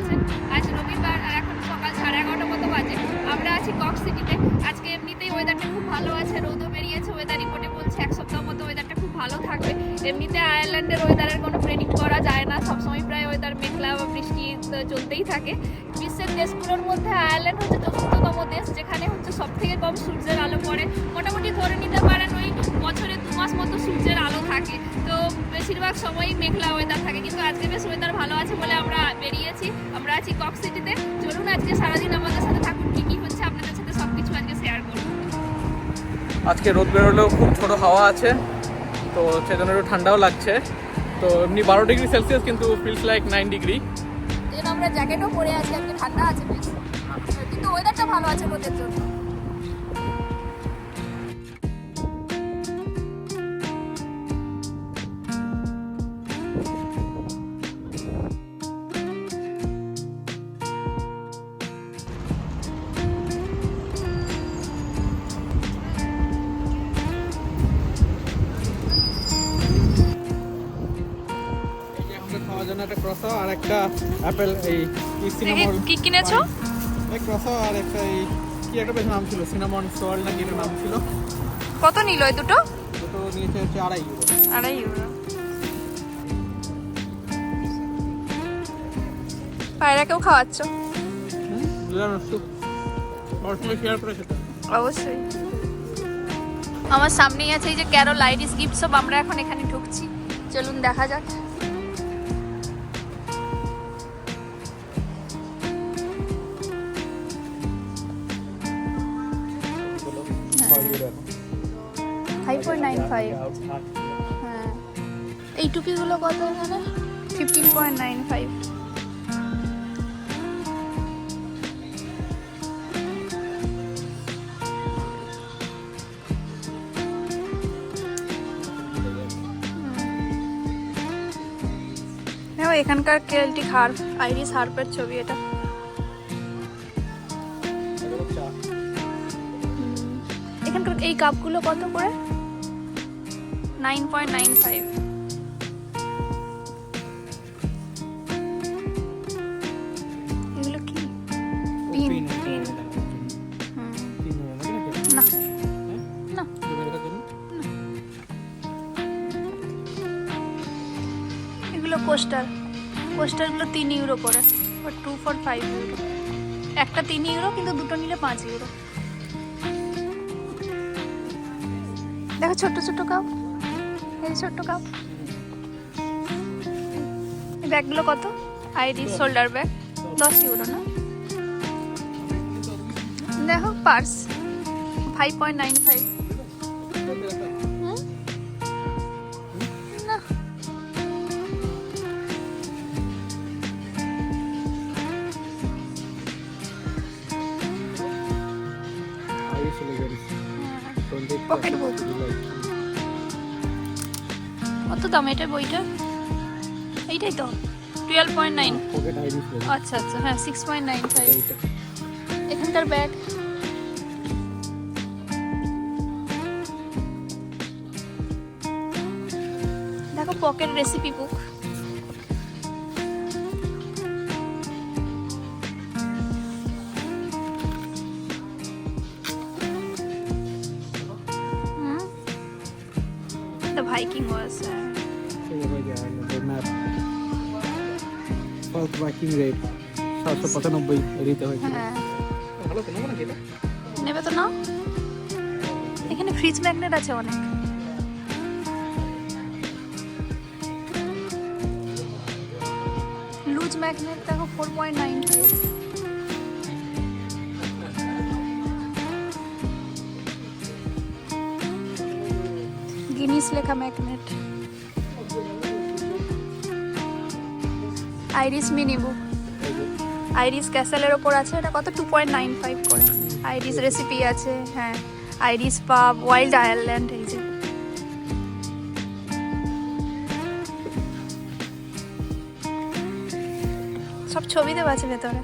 আছেন আজ রবিবার আর এখন সকাল সাড়ে এগারোটা মতো বাজে। আমরা আছি কক সিটিতে। আজকে এমনিতেই ওয়েদারটা খুব ভালো আছে, রোদও বেরিয়েছে ওয়েদার রিপোর্টে বলছে এক সপ্তাহ মতো ওয়েদারটা খুব ভালো থাকবে। এমনিতে আয়ারল্যান্ডের ওয়েদারের কোনো প্রেডিক্ট করা যায় না। সবসময় প্রায় ওয়েদার মেঘলা বা বৃষ্টি চলতেই থাকে। বিশ্বের দেশগুলোর মধ্যে আয়ারল্যান্ড হচ্ছে চতুর্থতম দেশ, যেখানে হচ্ছে সব থেকে কম সূর্যের আলো পড়ে। মোটামুটি ধরে নিতে পারেন ওই বেশিরভাগ সময়ই মেঘলা ওয়েদার থাকে কিন্তু আজকে বেশ ওয়েদার ভালো আছে বলে আমরা বেরিয়েছি। আমরা আছি কক সিটিতে চলুন আজকে সারাদিন আমাদের সাথে থাকুন কী কী হচ্ছে আপনাদের সাথে সব কিছু আজকে শেয়ার করব। আজকে রোদ বেরোলেও খুব ছোট হাওয়া আছে তো সেজন্য একটু ঠান্ডাও লাগছে। তো এমনি বারো ডিগ্রি সেলসিয়াস কিন্তু ফিলস লাইক নাইন ডিগ্রি আমরা জ্যাকেটও পরে আছি আজকে ঠান্ডা আছে বেশ। কিন্তু ওয়েদারটা ভালো আছে রোদের জন্য। একটা অ্যাপেল এই সিনামন কি কিনেছো? এই ক্রসাও আর একটা এই কি একটা বেশ নাম ছিল সিনামন সল না কি নাম ছিল। কত নিল এই দুটো? দুটো নিয়েছে হচ্ছে আড়াই ইউরো আড়াই ইউরো পায়রাকেও খাওয়াচ্ছ? অবশ্যই। আমার সামনেই আছে এই যে ক্যারো লাইডিস গিফট সব আমরা এখন এখানে ঢুকছি। চলুন দেখা যাক। নাইন ফাইভ হ্যাঁ। এই টুপিগুলো কত এখানে? ফিফটিন পয়েন্ট নাইন ফাইভ এখানকার কেলটিক হার্প আইরিস হার্পের ছবি এটা। এখানকার এই কাপগুলো কত করে? নাইন পয়েন্ট নাইন ফাইভ এগুলো কি? পিন পিন না। না। এগুলো কোস্টার কোস্টারগুলো তিন ইউরো করে টু ফর ফাইভ ইউরো। একটা তিন ইউরো কিন্তু দুটো নিলে পাঁচ ইউরো। দেখো ছোট্ট ছোট্ট কাপ। এই ছোট্ট কাপ ব্যাগগুলো কত? আইডি শোল্ডার ব্যাগ দশ ইউরো না? দেখো purse five point nine five Pocket book. কত দাম এটা বইটা? এইটাই তো টুয়েলভ পয়েন্ট নাইন আচ্ছা আচ্ছা হ্যাঁ সিক্স পয়েন্ট নাইন ফাইভ এখানকার ব্যাগ দেখো পকেট রেসিপি বুক ওয়াকিং রেট সাতশো পঁচানব্বই দিতে হয়েছিল হ্যাঁ। ভালো তো না এটা? নেবে তো না? এখানে ফ্রিজ ম্যাগনেট আছে অনেক। লুজ ম্যাগনেট দেখো ফোর পয়েন্ট নাইন গিনিস লেখা magnet Irish mini book. Irish ক্যাসেলের ওপর আছে, এটা কত? টু পয়েন্ট নাইন ফাইভ করে। আইরিস রেসিপি আছে হ্যাঁ। আইরিস পাব ওয়াইল্ড আয়ারল্যান্ড এই যে। সব ছবি দেওয়া আছে ভেতরে।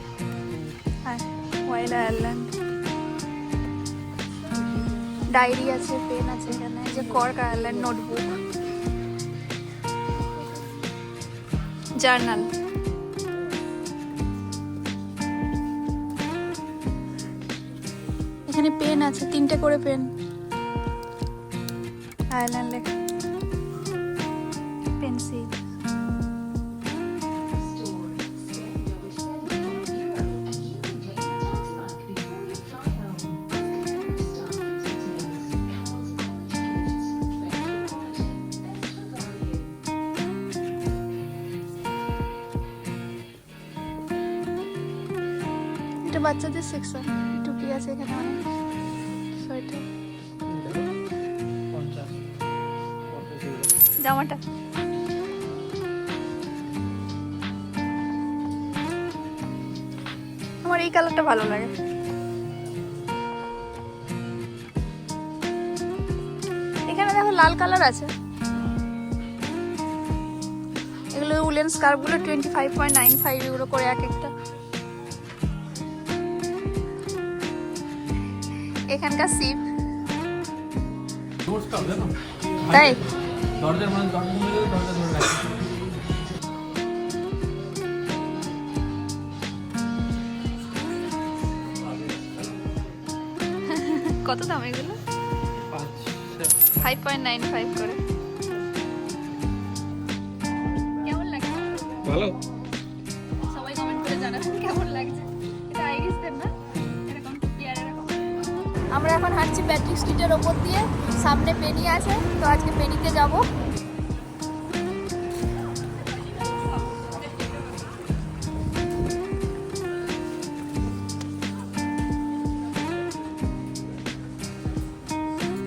হ্যাঁ ওয়াইল্ড আয়ারল্যান্ড ডায়েরি আছে, পেন আছে এখানে যে Cork Ireland notebook journal. Pen আছে তিনটে করে পেন। আয়ারল্যান্ড লেখা। পেন্সিল। বাচ্চাদের সেকশন টুপি আছে এখানে? জামাটা। আমার এই কালারটা ভালো লাগে। এখানে দেখো লাল কালার আছে। এগুলো woollen স্কার্ফগুলো twenty five point nine five euro করে এক একটা। এখানকার সিপ। তাই? দরজার মানে দরজা খুলে দিলে দরজা ধরে রাখি। কত দাম এগুলো? ফাইভ পয়েন্ট নাইন ফাইভ করে। কেমন লাগে? ভালো। এখন হাঁটছি ব্যাট্রিক স্ট্রিটের ওপর দিয়ে, সামনে পেনি আছে, তো আজকে পেনিতে যাব।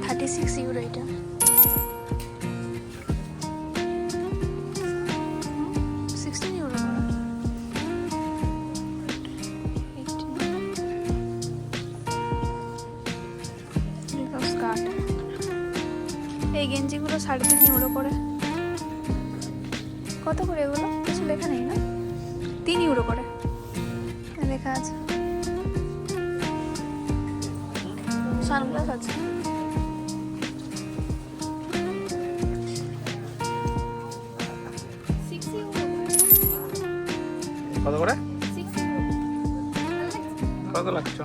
থার্টি সিক্স ইউরো এটা। সাড়ে তিন ইউরো করে কত করে এগুলো? কিছু লেখা নেই না? তিন ইউরো করে লেখা আছে। সানগ্লাস আছে। সিক্স কত করে? সিক্স কত লাগছো?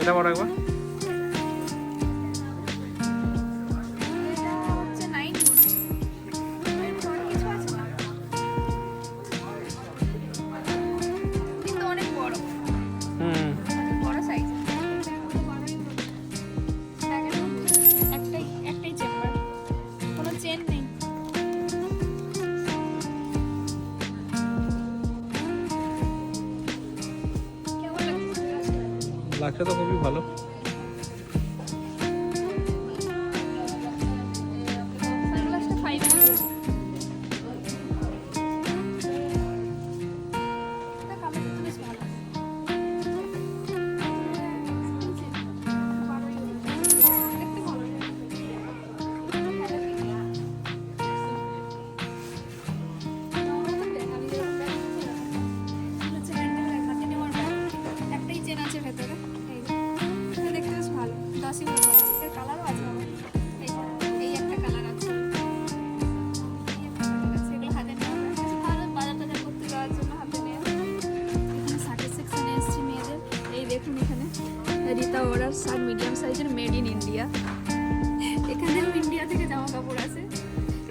এটা বড় একবার। লাগছে তো খুবই ভালো। ওরার শার্ট মিডিয়াম সাইজের মেড ইন ইন্ডিয়া এখানেও ইন্ডিয়া থেকে জামা কাপড় আছে।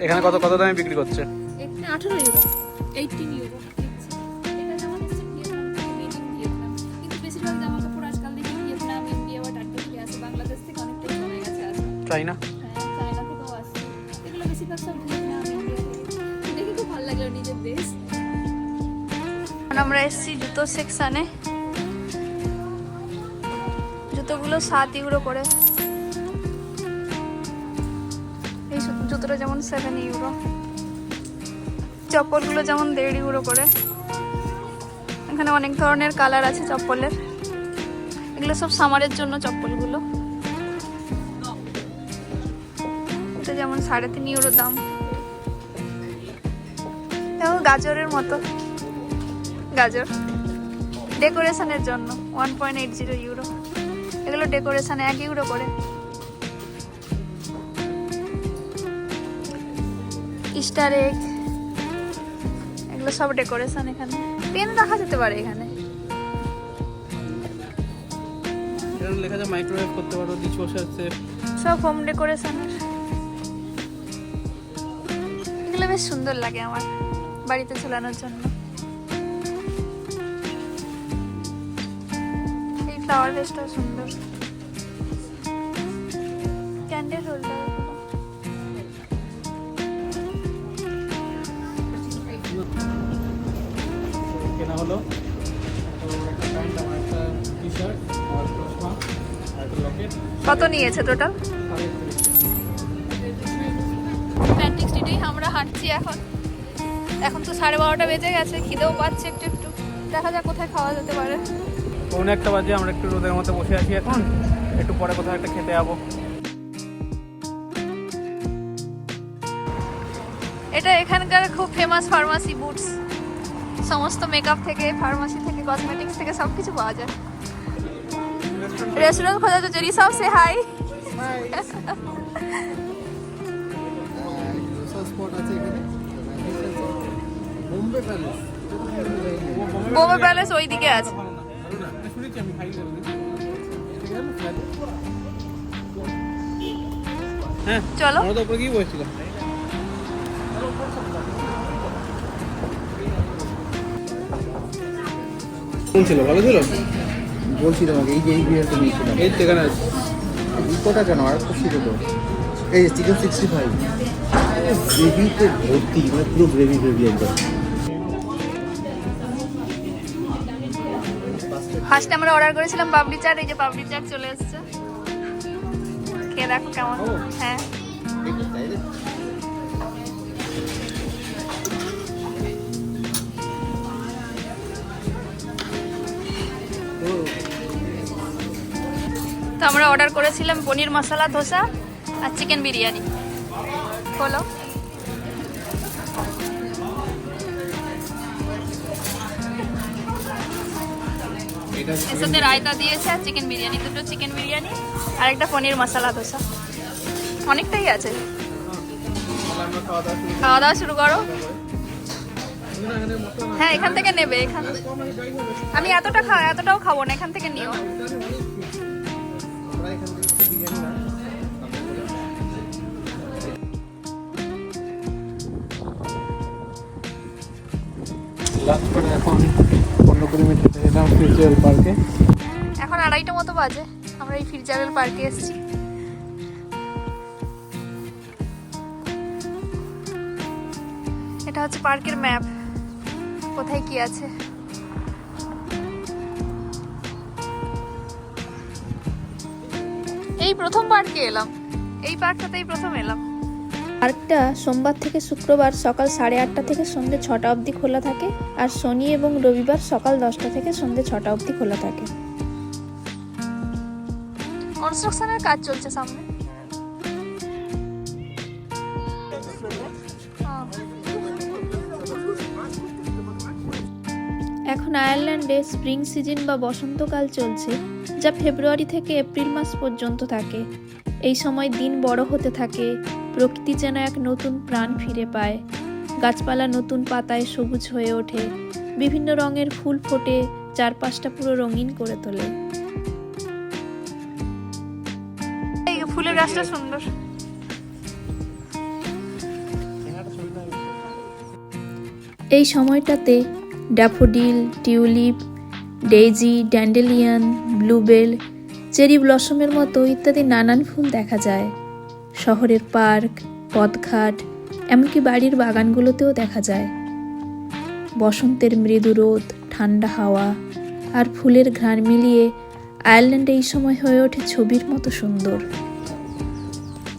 এখানে কত কত দামে বিক্রি করছে? এখানে আঠারো ইউরো এইটিন ইউরো হ্যাঁ নিজের দেশ আমরা এসেছি জুতো সেকশানে জুতোগুলো সাত ইউরো করে। এই জুতোটা যেমন সেভেন ইউরো চপ্পলগুলো যেমন দেড় ইউরো করে। এখানে অনেক ধরনের কালার আছে চপ্পলের। এগুলো সব সামারের জন্য চপ্পলগুলো। এটা যেমন সাড়ে তিন ইউরো দাম। গাজরের মতো। গাজর। ডেকোরেশনের জন্য one point eight zero euro এগুলো ডেকোরেশন এক ইউরো করে। স্টার এগ এগুলো সব ডেকোরেশন এখানে। পেন রাখা যেতে পারে এখানে। লেখা আছে মাইক্রোওয়েভ করতে পারো ডিশ ওয়াশার সেফ সব হোম ডেকোরেশনের এগুলো বেশ সুন্দর লাগে আমার বাড়িতে ঝোলানোর জন্য। ফ্লাওয়ার বেসটাও সুন্দর। ক্যান্ডেল হোল্ডার কেনা হলো। কত নিয়েছে টোটাল প্যান্টিক স্ট্রিটেই আমরা হাঁটছি এখন। এখন তো সাড়ে বারোটা বেজে গেছে খিদেও পাচ্ছে একটু একটু। দেখা যাক কোথায় খাওয়া যেতে পারে। পৌনে একটা বাজে আমরা একটু রোদের মধ্যে বসে আছি এখন। একটু পরে কোথাও একটা খেতে যাব। এটা এখানকার খুব ফেমাস ফার্মাসি বুটস সমস্ত মেকআপ থেকে ফার্মাসি থেকে কসমেটিক্স থেকে সব কিছু পাওয়া যায়। রেস্টুরেন্ট খোঁজা তো জেরি সাহেব সে হাই স্পট আছে এখানে বোম্বে প্যালেস বোমে প্যালেস ওই দিকে আছে। আমি খাই হ্যাঁ চলো। আমরা তো উপরে গিয়ে বসছিলাম কোন ছিল? ভালো ছিল বলছি তোমাকে এই যে এই বিয়ারটা নিয়েছিলাম এই তো এখানে কেন? আর ছিল তো। এই চিকেন সিক্সটি ফাইভ গ্রেভিতে ভর্তি মানে পুরো গ্রেভি গ্রেভি একদম। ফার্স্টে আমরা অর্ডার করেছিলাম পাপড়ি চাট এই যে পাপড়ি চাট চলে এসেছে। খেয়ে দেখো কেমন। হ্যাঁ। তো আমরা অর্ডার করেছিলাম পনির মশলা ধোসা আর চিকেন বিরিয়ানি। হলো এর সাথে রায়তা দিয়েছে, আর চিকেন বিরিয়ানি, দুটো চিকেন বিরিয়ানি, আর একটা পনির মশলা ধোসা অনেকটাই আছে। খাওয়া দাওয়া শুরু করো। হ্যাঁ এখান থেকে নেবে, এখান আমি এতটা খা এতটাও খাব না, এখান থেকে নিও। করে এখন পনেরো কুড়ি মিনিট যেতাম ফিউচার পার্কে। এখন আড়াইটা মতো বাজে, আমরা এই ফিরজারেল পার্কে এসেছি। এটা হচ্ছে পার্কের ম্যাপ, কোথায় কি আছে? এই প্রথম পার্কে এলাম, এই পার্কটাতেই প্রথম এলাম। পার্কটা সোমবার থেকে শুক্রবার সকাল সাড়ে আটটা থেকে সন্ধ্যে ছটা অবধি খোলা থাকে আর শনি এবং রবিবার সকাল দশটা থেকে সন্ধ্যে ছটা অবধি খোলা থাকে কনস্ট্রাকশনের কাজ চলছে সামনে। এখন আয়ারল্যান্ডে স্প্রিং সিজন বা বসন্তকাল চলছে যা ফেব্রুয়ারি থেকে এপ্রিল মাস পর্যন্ত থাকে এই সময় দিন বড় হতে থাকে প্রকৃতি যেন এক নতুন প্রাণ ফিরে পায়। গাছপালা নতুন পাতায় সবুজ হয়ে ওঠে। বিভিন্ন রঙের ফুল ফোটে চারপাশটা পুরো রঙিন করে তোলে। এই ফুলের গাছটা সুন্দর। এই সময়টাতে daffodil tulip daisy dandelion bluebell cherry ব্লসমের মতো ইত্যাদি নানান ফুল দেখা যায়। শহরের পার্ক, পথঘাট, এমনকি বাড়ির বাগানগুলোতেও দেখা যায়। বসন্তের মৃদু রোদ, ঠান্ডা হাওয়া আর ফুলের ঘ্রাণ মিলিয়ে আয়ারল্যান্ড এই সময় হয়ে ওঠে ছবির মতো সুন্দর।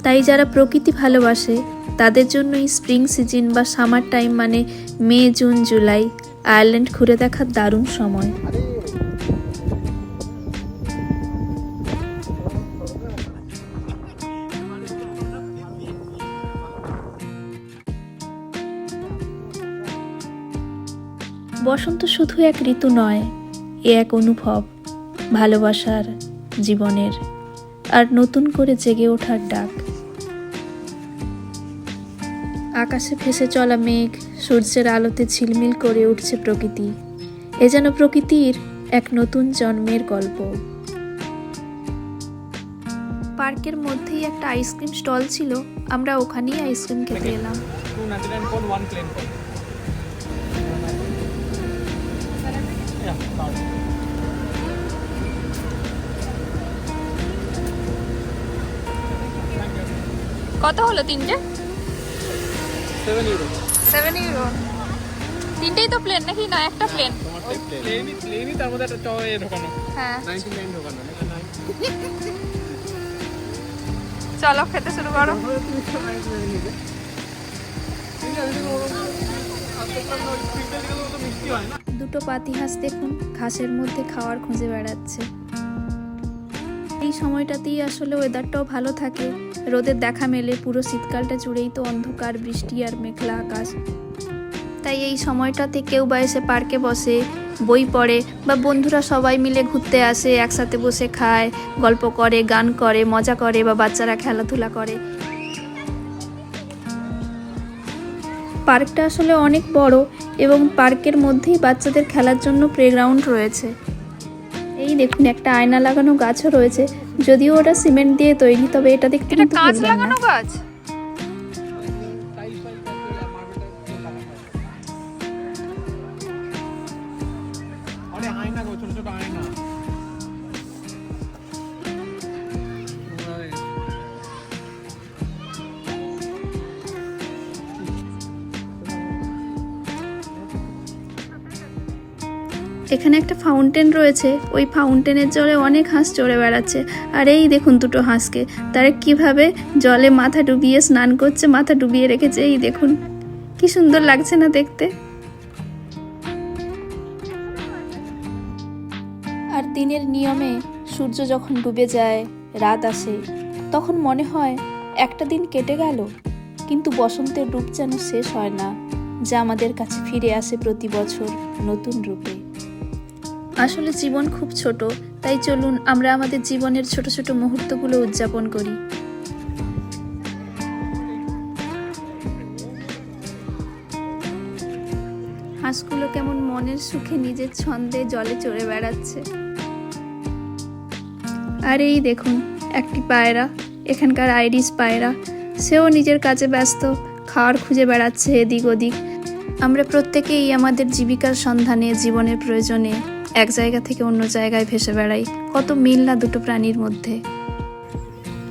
তাই যারা প্রকৃতি ভালোবাসে, তাদের জন্য এই স্প্রিং সিজন বা সামার টাইম মানে মে, জুন, জুলাই আয়ারল্যান্ড ঘুরে দেখার দারুণ সময়। বসন্ত শুধু এক ঋতু নয়, এ এক অনুভব, ভালোবাসার, জীবনের, আর নতুন করে জেগে ওঠার ডাক। আকাশে ভেসে চলা মেঘ, সূর্যের আলোতে ঝিলমিল করে উঠছে প্রকৃতি, এ যেন প্রকৃতির এক নতুন জন্মের গল্প। পার্কের মধ্যেই একটা আইসক্রিম স্টল ছিল, আমরা ওখানেই আইসক্রিম খেতে এলাম। কোন কত হলো তিনটে? সেভেন ইউরো সেভেন ইউরো তিনটেই তো প্লেন নাকি? না একটা প্লেন প্লেনই প্লেনই তার মধ্যে একটা চ ঢোকানো। হ্যাঁ। নাইনটি নাইন ঢোকানো। চলো খেতে শুরু করো। হয় দুটো পাতি হাঁস দেখুন, ঘাসের মধ্যে খাওয়ার খুঁজে বেড়াচ্ছে। এই সময়টাতেই আসলে ওয়েদারটাও ভালো থাকে। রোদের দেখা মেলে, পুরো শীতকালটা জুড়েই তো অন্ধকার, বৃষ্টি আর মেঘলা আকাশ। তাই এই সময়টাতে কেউ বা এসে পার্কে বসে, বই পড়ে বা বন্ধুরা সবাই মিলে ঘুরতে আসে, একসাথে বসে খায়, গল্প করে, গান করে, মজা করে বা বাচ্চারা খেলাধুলা করে। পার্কটা আসলে অনেক বড় এবং পার্কের মধ্যেই বাচ্চাদের খেলার জন্য প্লেগ্রাউন্ড রয়েছে। এই দেখুন একটা আয়না লাগানো গাছও রয়েছে। যদিও ওটা সিমেন্ট দিয়ে তৈরি তবে এটা দেখতে কিন্তু কাঁচ লাগানো গাছ? এখানে একটা ফাউন্টেন রয়েছে। ওই ফাউন্টেনের জলে অনেক হাঁস চড়ে বেড়াচ্ছে। আর এই দেখুন দুটো হাঁসকে। তারা কীভাবে জলে মাথা ডুবিয়ে স্নান করছে, মাথা ডুবিয়ে রেখেছে, এই দেখুন। কি সুন্দর লাগছে না দেখতে। আর দিনের নিয়মে সূর্য যখন ডুবে যায়, রাত আসে, তখন মনে হয় একটা দিন কেটে গেল। কিন্তু বসন্তের রূপ যেন শেষ হয় না, যা আমাদের কাছে ফিরে আসে প্রতি বছর নতুন রূপে। আসলে জীবন খুব ছোট, তাই চলুন আমরা আমাদের জীবনের ছোট ছোট মুহূর্তগুলো উদযাপন করি। হাঁসগুলো কেমন মনের সুখে নিজের ছন্দে জলে চড়ে বেড়াচ্ছে। আর এই দেখুন, একটি পায়রা, এখানকার আইরিশ পায়রা, সেও নিজের কাজে ব্যস্ত, খাওয়ার খুঁজে বেড়াচ্ছে এদিক ওদিক। আমরা প্রত্যেকেই আমাদের জীবিকার সন্ধানে, জীবনের প্রয়োজনে এক জায়গা থেকে অন্য জায়গায় ভেসে বেড়াই। কত মিল না দুটো প্রাণীর মধ্যে।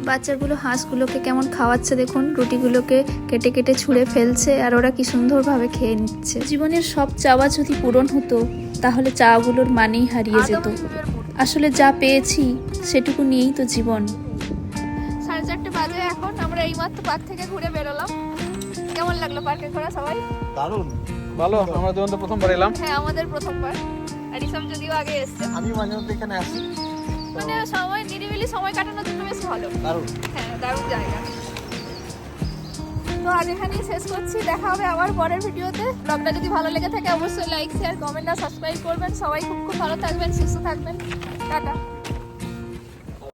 বাচ্চাগুলো হাঁসগুলোকে কেমন খাওয়াচ্ছে দেখুন। রুটিগুলোকে কেটে কেটে ছুঁড়ে ফেলছে আর ওরা কি সুন্দরভাবে খেয়ে নিচ্ছে। জীবনের সব চাওয়া যদি পূরণ হতো তাহলে চাওয়াগুলোর মানেই হারিয়ে যেত। আসলে যা পেয়েছি সেটুকু নিয়েই তো জীবন। সাড়ে চারটে বাজে এখন আমরা এইমাত্র পার্ক থেকে ঘুরে বেরোলাম। কেমন লাগল পার্কে ঘোরা সবাই? দারুণ। ভালো আমরা তো প্রথমবার এলাম। হ্যাঁ আমাদের প্রথমবার। আর যদিও আগে এসছে। আমি মাঝে মধ্যে এখানে আসি। মানে সময় নিরিবিলি সময় কাটানোর জন্য বেশ ভালো। দারুণ। হ্যাঁ দারুণ জায়গা। তো আজ এখানেই শেষ করছি। দেখা হবে আবার পরের ভিডিওতে। ব্লগটা যদি ভালো লেগে থাকে অবশ্যই লাইক শেয়ার কমেন্ট আর সাবস্ক্রাইব করবেন। সবাই খুব খুব ভালো থাকবেন সুস্থ থাকবেন। টাটা।